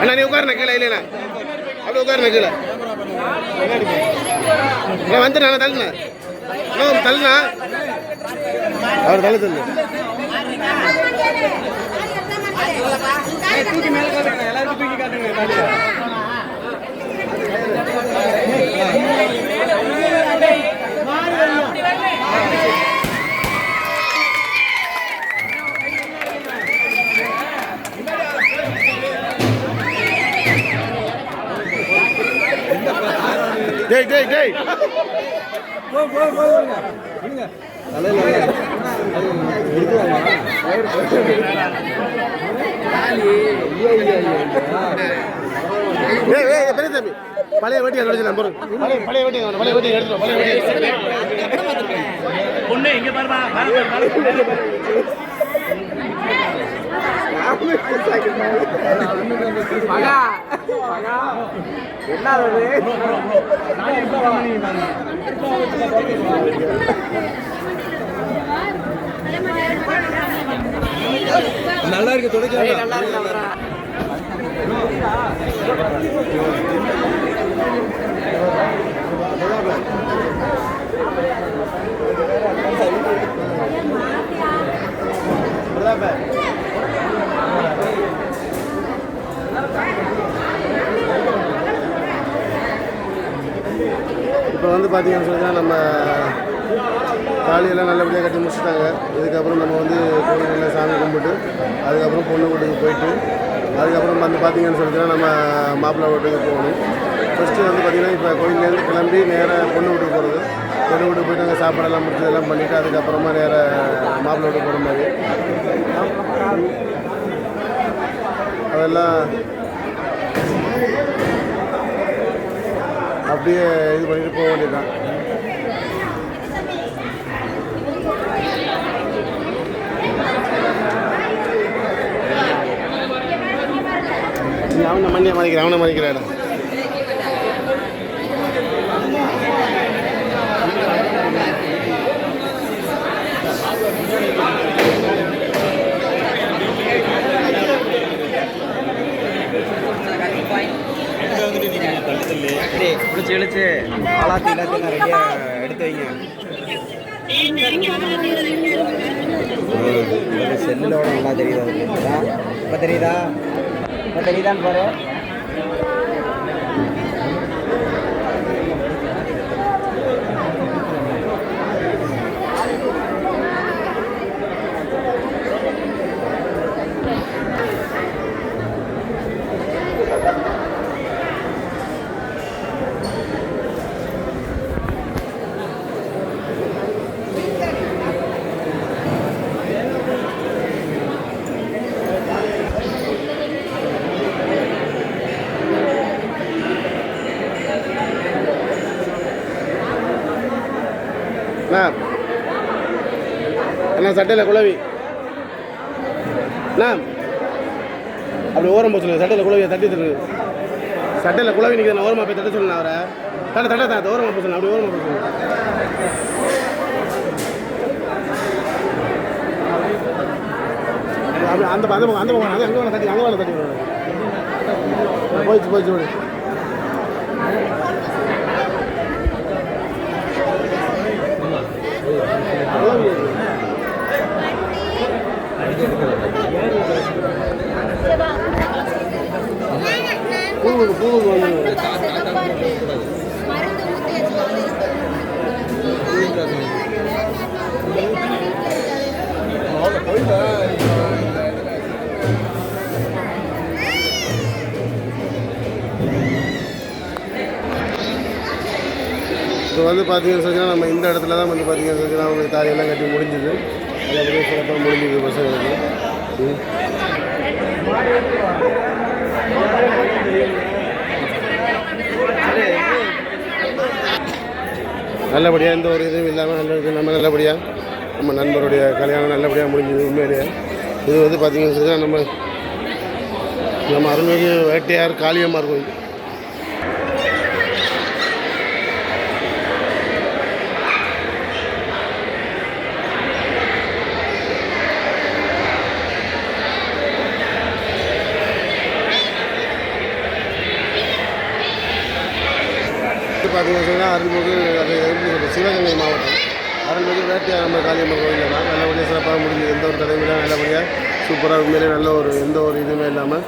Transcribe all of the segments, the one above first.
அண்ணா நீ உட்காருண்ணா கீழே இல்லைண்ணா அப்படி உட்காருண்ணா கீழே. நான் வந்து நான் தள்ளுண்ணா. அண்ணா தள்ளுண்ணா. அவர் தள்ளு தள்ளு. எல்லாருக்கும் தூக்கி காட்டுங்க. பெரிய தம்பி பழைய வேட்டி எடுத்து நம்பர் பழைய பழைய வெட்டி பழைய வேட்டி எடுத்து பழைய வேட்டி பொண்ணு இங்க பாருமா பாரு, பாரு, பாரு. மகா மகா என்ன நல்லா இருக்கு தொடக்க நல்லா இருக்கு. இப்போ வந்து பார்த்தீங்கன்னு சொன்னால் நம்ம தாலியெல்லாம் நல்லபடியாக கட்டி முடிச்சுட்டாங்க. இதுக்கப்புறம் நம்ம வந்து கோயிலில் சாமி கும்பிட்டு அதுக்கப்புறம் பொண்ணு வீட்டுக்கு போயிட்டு அதுக்கப்புறம் வந்து பார்த்தீங்கன்னு சொல்லிச்சுன்னா நம்ம மாப்பிள்ளை வீட்டுக்கு போகணும். ஃபஸ்ட்டு வந்து பார்த்திங்கன்னா இப்போ கோயிலேருந்து கிளம்பி நேராக பொண்ணு வீட்டுக்கு போகிறது பொண்ணு வீட்டுக்கு போயிட்டு அங்கே சாப்பாடெல்லாம் முடிச்சு எல்லாம் பண்ணிவிட்டு அதுக்கப்புறமா நேராக மாப்பிள்ளை வீட்டுக்கு போகிற மாதிரி. அதெல்லாம் அப்படியே இது பண்ணிட்டு போக வேண்டியதுதான். அவனை மண்ணியை மதிக்கிற அவனை மதிக்கிறாடா பிடிச்சி இழுச்சு ஆளாத்தி எல்லாத்தையும் ரெடியாக எடுத்து வைங்க. செல்லோட நல்லா தெரியுது? இப்போ தெரியுதா? இப்போ தெரியுதான்னு பாரு. அண்ணா. அண்ணா சட்டையில் குழவி. அண்ணா. அப்படி ஓரம் போக சொல்லுங்க சட்டையில் குழவியை தட்டி தரு சட்டையில் குழவி நிற்கிது ஓரமாக போய் தட்ட சொல்லுங்க அவரை. தட்ட தட்ட தான் ஓரமாக போக சொல்லுங்க அப்படி ஓரமாக போக சொல்லுங்க. அப்படி அந்த அந்த பக்கம் அந்த பக்கம் அங்கே வேணா தட்டி அங்கே வேணா தட்டி போயிடுச்சு போயிடுச்சு. இப்போ வந்து பார்த்தீங்கன்னு சொன்னால் நம்ம இந்த இடத்துல தான் வந்து பார்த்தீங்கன்னு சொன்னால் அவங்களுக்கு தாலியெல்லாம் கட்டி முடிஞ்சுது. அது அப்படியே சிறப்பாக முடிஞ்சுது பசங்களுக்கு. நல்லபடியாக எந்த ஒரு இதுவும் இல்லாமல் நல்ல நம்ம நல்லபடியாக நம்ம நண்பருடைய கல்யாணம் நல்லபடியாக முடிஞ்சது உண்மையிலேயே. இது வந்து பார்த்தீங்கன்னு சொன்னால் நம்ம நம்ம அருள்மிகு வேட்டையார் காளியம்மார் கோயில். பார்த்தீங்கன்னா சொன்னால் அருள்மிகு அது சிவகங்கை மாவட்டம். அருள்மிகு வேட்டையாரம்ம காளியம்மன் கோயிலில் தான் நல்லபடியாக சிறப்பாக முடிஞ்சு எந்த ஒரு தடையும் நல்லபடியாக சூப்பராக உண்மையிலே நல்ல ஒரு எந்த ஒரு இதுவுமே இல்லாமல்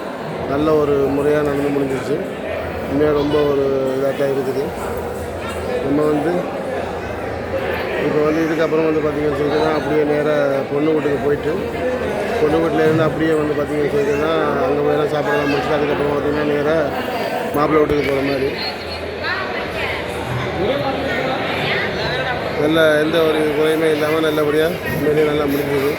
நல்ல ஒரு முறையாக நடந்து முடிஞ்சிருச்சு. உண்மையாக ரொம்ப ஒரு இதாக இருக்குது. நம்ம வந்து இப்போ வந்து இதுக்கப்புறம் வந்து பார்த்திங்கன்னு சொல்லிட்டுனா அப்படியே நேராக பொண்ணு வீட்டுக்கு போயிட்டு பொண்ணு வீட்டிலேருந்து அப்படியே வந்து பார்த்திங்கன்னு சொல்லிட்டுனா அங்கே போய் தான் சாப்பிடலாம் முடிச்சுட்டு அதுக்கப்புறம் பார்த்தீங்கன்னா நேராக மாப்பிள்ளை வீட்டுக்கு போகிற மாதிரி. நல்ல எந்த ஒரு குறையுமே இல்லாமல் நல்லபடியாக முன்னாடியே நல்லா முடிஞ்சது.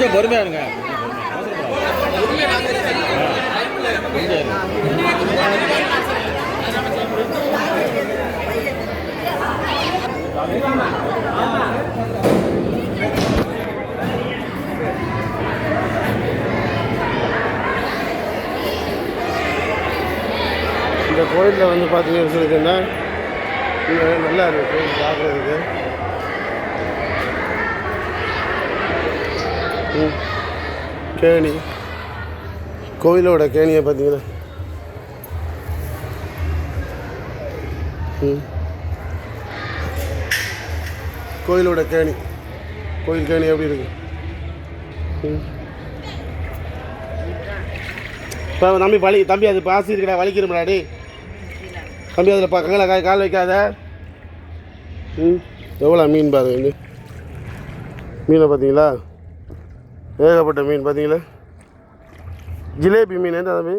கொஞ்சம் பொறுமையா இருங்க. இந்த கோயிலில் வந்து பார்த்தீங்கன்னு சொல்லிட்டுன்னா நல்லா இருக்குது கோயில் பார்க்குறதுக்கு கேணி. கோயிலோட கேணியை பார்த்தீங்கன்னா. ம். கோயிலோட கேணி. கோயில் கேணி எப்படி இருக்கு? ம். இப்போ தம்பி வலி தம்பி அது பாசி இருக்கடா வலிக்கிறோம்டா டேய். தம்பி அதில் பக்கங்கள காய் கால் வைக்காத. ம். எவ்வளோ மீன் பாருங்க மீனை பார்த்தீங்களா? ஏகப்பட்ட மீன் பார்த்தீங்களா? ஜிலேபி மீன். எந்த தம்பி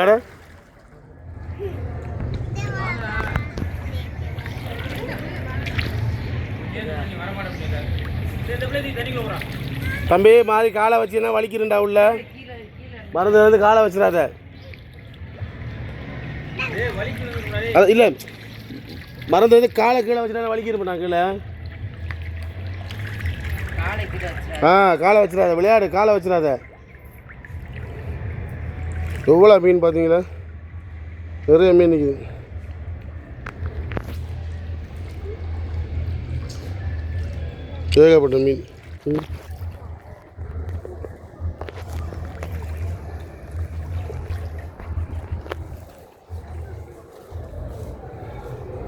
ஆட. தம்பி மாதிரி காலை வச்சுன்னா வலிக்கிறேன்டா உள்ள. மருந்து வந்து காலை வச்சிடாத. அது இல்லை. மருந்து வந்து காலை கீழே வச்சுட்டா வலிக்கிருப்பேன் நான் கீழே. ஆ காலை வச்சிடாத விளையாடு காலை வச்சிடாத. எவ்வளோ மீன் பார்த்தீங்களா? நிறைய மீன் நிற்குது ஏகப்பட்ட மீன். ம்.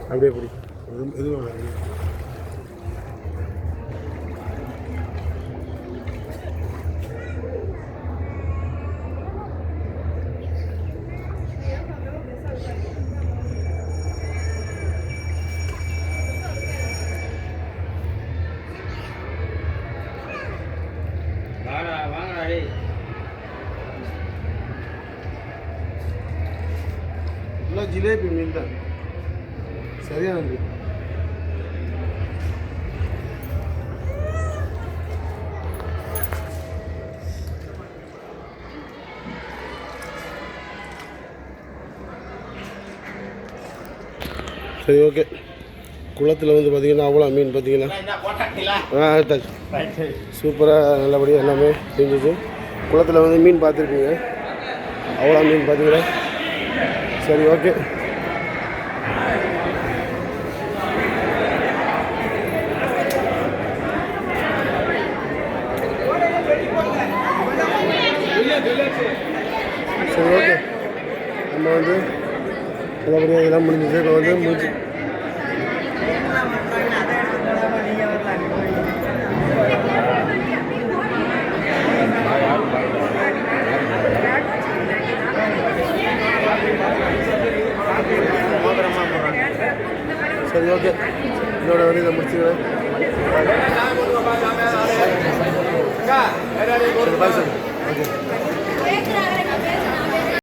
அப்படியே பிடி எதுவும் ஜிலேபி மீன் தான் சரியான மீன் சரி ஓகே. குளத்தில் வந்து பார்த்தீங்கன்னா அவ்வளோ மீன் பார்த்தீங்கன்னா ஆ எடுத்தாச்சு சூப்பராக நல்லபடியாக எல்லாமே செஞ்சுச்சு குளத்தில் வந்து மீன் பார்த்துருப்பீங்க. அவ்வளோ மீன் பார்த்தீங்களா சரி ஓகே சரி ஓகே நம்ம வந்து நல்லபடியாக இதெல்லாம் முடிஞ்சது இப்போ வந்து முடிஞ்சு சரி ஓகே இதோட வந்து இதை முடிச்சுக்கிறேன் சரி பாய் சார் ஓகே